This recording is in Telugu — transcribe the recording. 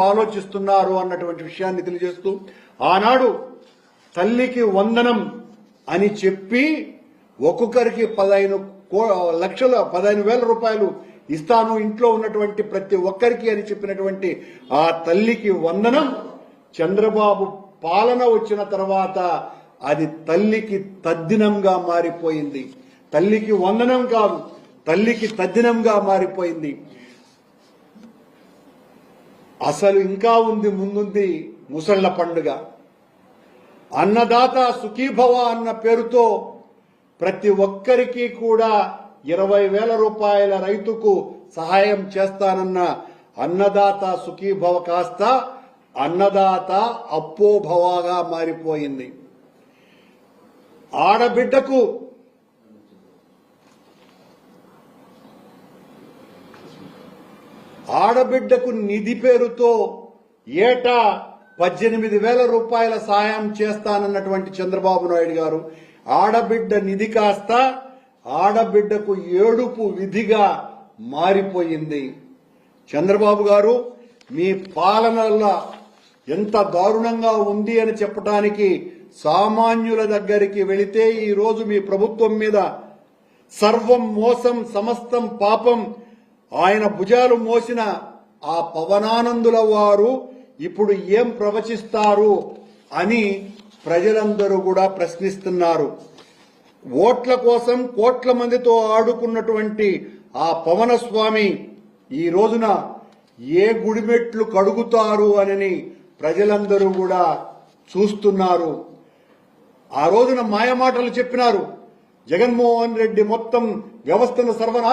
ఆలోచిస్తున్నారు అన్నటువంటి విషయాన్ని తెలియజేస్తూ ఆనాడు తల్లికి వందనం అని చెప్పి ఒక్కొక్కరికి పదహైదు కో- లక్షల పదహైదు వేల రూపాయలు ఇస్తాను ఇంట్లో ఉన్నటువంటి ప్రతి ఒక్కరికి అని చెప్పినటువంటి ఆ తల్లికి వందనం చంద్రబాబు పాలన వచ్చిన తర్వాత అది తల్లికి తద్దినంగా మారిపోయింది. తల్లికి వందనం కాదు తల్లికి తద్దినంగా మారిపోయింది. అసలు ఇంకా ఉంది ముందుంది ముసళ్ళ పండుగ. అన్నదాత సుఖీభవ అన్న పేరుతో ప్రతి ఒక్కరికి కూడా ఇరవై వేల రూపాయల రైతుకు సహాయం చేస్తానన్న అన్నదాత సుఖీభవ కాస్త అన్నదాత అప్పోభవగా మారిపోయింది. ఆడబిడ్డకు ఆడబిడ్డకు నిధి పేరుతో ఏటా పద్దెనిమిది వేల రూపాయల సాయం చేస్తానన్నటువంటి చంద్రబాబు నాయుడు గారు ఆడబిడ్డ నిధి కాస్త ఆడబిడ్డకు ఏడుపు విధిగా మారిపోయింది. చంద్రబాబు గారు మీ పాలనల ఎంత దారుణంగా ఉంది అని చెప్పడానికి సామాన్యుల దగ్గరికి వెళితే ఈరోజు మీ ప్రభుత్వం మీద సర్వం మోసం సమస్తం పాపం ఆయన భుజాలు మోసిన ఆ పవనానందుల వారు ఇప్పుడు ఏం ప్రవచిస్తారు అని ప్రజలందరూ కూడా ప్రశ్నిస్తున్నారు. ఓట్ల కోసం కోట్ల మందితో ఆడుకున్నటువంటి ఆ పవనస్వామి ఈ రోజున ఏ గుడిమెట్లు కడుగుతారు అని ప్రజలందరూ కూడా చూస్తున్నారు. ఆ రోజున మాయమాటలు చెప్పినారు. జగన్మోహన్ రెడ్డి మొత్తం వ్యవస్థను సర్వనాశ